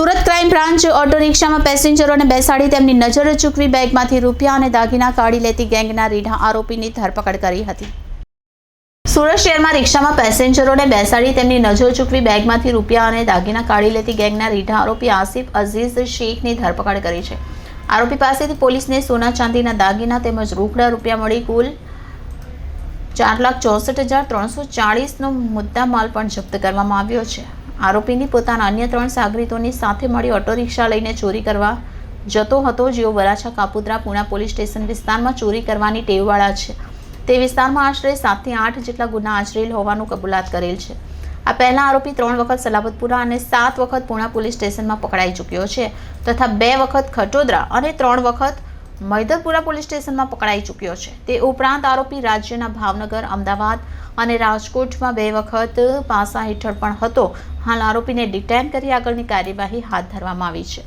Surat crime branch auto રિક્ષામાં પેસેન્જરોને બેસાડી તેમની નજર ચૂકવી બેગમાંથી રૂપિયા અને દાગીના કાઢી લેતી ગેંગના રીઢા આરોપીની ધરપકડ કરી હતી. સુરત શહેરમાં રિક્ષામાં પેસેન્જરોને બેસાડી તેમની નજર ચૂકવી બેગમાંથી રૂપિયા અને દાગીના કાઢી લેતી ગેંગના રીઢા આરોપી આસિફ અઝીઝ શેખની ધરપકડ કરી છે. આરોપી પાસેથી પોલીસને સોના ચાંદીના દાગીના તેમજ રોકડા રૂપિયા મળી કુલ ચાર લાખ ચોસઠ હજાર ત્રણસો ચાળીસનો મુદ્દા માલ પણ જપ્ત કરવામાં આવ્યો છે. આરોપીની પોતાના અન્ય ત્રણ સાગરીતોની સાથે મળી ઓટો રિક્ષા લઈને ચોરી કરવા જતો હતો, જેઓ વરાછા કાપુદ્રા પુણા પોલીસ સ્ટેશન વિસ્તારમાં ચોરી કરવાની ટેવવાળા છે. તે વિસ્તારમાં આશરે સાતથી આઠ જેટલા ગુના આચરેલ હોવાનું કબૂલાત કરેલ છે. આ પહેલાં આરોપી ત્રણ વખત સલાબતપુરા અને સાત વખત પુણા પોલીસ સ્ટેશનમાં પકડાઈ ચૂક્યો છે, તથા બે વખત ખટોદરા અને ત્રણ વખત મૈદરપુરા પોલીસ સ્ટેશનમાં પકડાઈ ચૂક્યો છે. તે ઉપરાંત આરોપી રાજ્યના ભાવનગર, અમદાવાદ અને રાજકોટમાં બે વખત પાસા હેઠળ પણ હતો. હાલ આરોપીને ડિટેન કરી આગળની કાર્યવાહી હાથ ધરવામાં આવી છે.